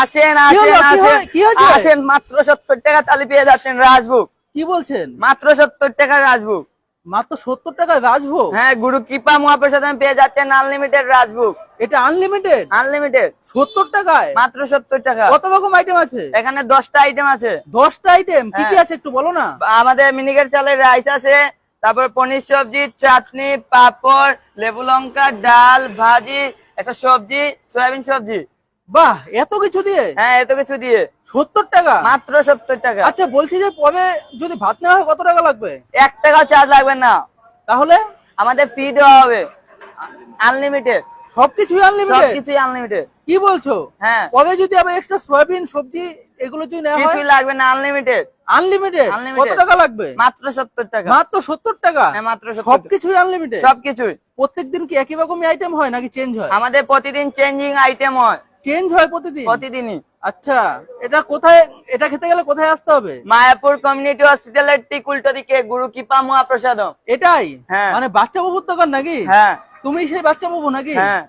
আসেন আসেন মাত্র সত্তর টাকা তালি পেয়ে যাচ্ছেন রাজবুক কি বলছেন? মাত্র সত্তর টাকা রাজবুক মাত্র সত্তর টাকায় রাজভোগ? হ্যাঁ গুরু কৃপা মহাপ্রসাদ পেয়ে যাচ্ছেন আনলিমিটেড রাজভোগ। এটা আনলিমিটেড আনলিমিটেড সত্তর টাকায়? মাত্র সত্তর টাকা। কত রকম আইটেম আছে? এখানে দশটা আইটেম আছে। দশটা আইটেম কি কি হ্যাঁ। আছে একটু বলো না? আমাদের মিনিকেট চালের রাইস আছে তারপর পনির সবজি চাটনি পাপড় লেবু লঙ্কা ডাল ভাজি একটা সবজি সয়াবিন সবজি। বাহ এত কিছু দিয়ে? হ্যাঁ এত কিছু দিয়ে। সত্তর টাকা? মাত্র সত্তর টাকা। আচ্ছা বলছি যে পরে যদি ভাত নেওয়া হয় কত টাকা লাগবে? এক টাকা চার্জ লাগবে না। তাহলে? আমাদের ফ্রি দেওয়া হবে। আনলিমিটেড সবকিছুই আনলিমিটেড সবকিছুই আনলিমিটেড কি বলছো? হ্যাঁ। পরে যদি আবার এক্সট্রা সয়াবিন সবজি এগুলো যদি নেওয়া হয়? কিছুই লাগবে না আনলিমিটেড আনলিমিটেড কত টাকা লাগবে? মাত্র সত্তর টাকা। মাত্র সত্তর টাকা? হ্যাঁ মাত্র সবকিছুই আনলিমিটেড সবকিছুই প্রত্যেকদিন কি একই রকমই আইটেম হয় নাকি চেঞ্জ হয়? আমাদের প্রতিদিন চেঞ্জিং আইটেম হয়। চেঞ্জ হয় প্রতিদিন? প্রতিদিনই। আচ্ছা এটা কোথায় এটা খেতে গেলে কোথায় আসতে হবে? মায়াপুর কমিউনিটি হসপিটালের ঠিক উল্টো দিকে গুরু কৃপা মহাপ্রসাদ এটাই? হ্যাঁ। মানে বাচ্চা বাবুর দোকান নাকি? হ্যাঁ। তুমি সেই বাচ্চা বাবু নাকি? হ্যাঁ।